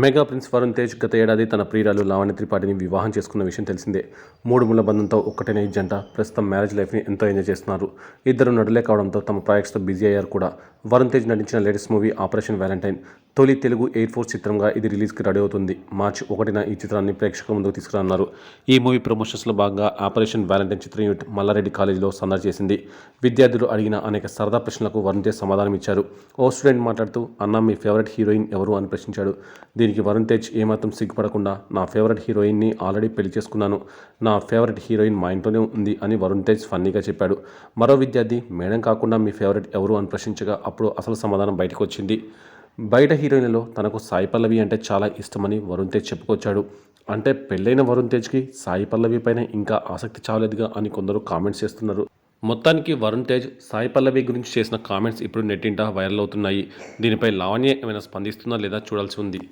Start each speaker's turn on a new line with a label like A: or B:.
A: Mega prince Varun Tej గత ఏడాది తన ప్రియురాలు లావణ్య త్రిపాఠిని వివాహం చేసుకున్న విషయం తెలిసిందే. మూడు ముళ్ళ బంధంతో ఒక్కటైన ఈ జంట ప్రస్తుతం మ్యారేజ్ లైఫ్ని ఎంతో ఎంజాయ్ చేస్తున్నారు. ఇద్దరు నడులే కావడంతో తమ ప్రాజెక్ట్స్తో బిజీ అయ్యారు కూడా. వరుణ్ తేజ్ నటించిన లేటెస్ట్ మూవీ ఆపరేషన్ వ్యాలంటైన్. తొలి తెలుగు ఎయిర్ ఫోర్స్ చిత్రంగా ఇది రిలీజ్కి రెడీ అవుతుంది. మార్చి ఒకటిన ఈ చిత్రాన్ని ప్రేక్షకుల ముందుకు తీసుకురానున్నారు. ఈ మూవీ ప్రమోషన్స్లో భాగంగా ఆపరేషన్ వ్యాలంటైన్ చిత్రం యూనిట్ మల్లారెడ్డి కాలేజీలో సందడి చేసింది. విద్యార్థులు అడిగిన అనేక సరదా ప్రశ్నలకు వరుణ్ తేజ్ సమాధానం ఇచ్చారు. ఓ స్టూడెంట్ మాట్లాడుతూ అన్న మీ ఫేవరెట్ హీరోయిన్ ఎవరు? అని ప్రశ్నించాడు. దీనికి వరుణ్ తేజ్ ఏమాత్రం సిగ్గుపడకుండా నా ఫేవరెట్ హీరోయిన్ని ఆల్రెడీ పెళ్ళి చేసుకున్నాను. నా ఫేవరెట్ హీరోయిన్ మా ఇంట్లోనే ఉంది అని వరుణ్ తేజ్ ఫన్నీగా చెప్పాడు. మరో విద్యార్థి మేడం కాకుండా మీ ఫేవరెట్ ఎవరు? అని ప్రశ్నించగా అప్పుడు అసలు సమాధానం బయటకు వచ్చింది. బయట హీరోయిన్లలో తనకు సాయి పల్లవి అంటే చాలా ఇష్టమని వరుణ్ తేజ్ చెప్పుకొచ్చాడు. అంటే పెళ్ళైన వరుణ్ తేజ్కి సాయి పల్లవి పైన ఇంకా ఆసక్తి చాలేదుగా అని కొందరు కామెంట్స్ చేస్తున్నారు. మొత్తానికి వరుణ్ తేజ్ సాయి పల్లవి గురించి చేసిన కామెంట్స్ ఇప్పుడు నెట్టింట వైరల్ అవుతున్నాయి. దీనిపై లావణ్య ఏమైనా స్పందిస్తుందా లేదా చూడాల్సి ఉంది.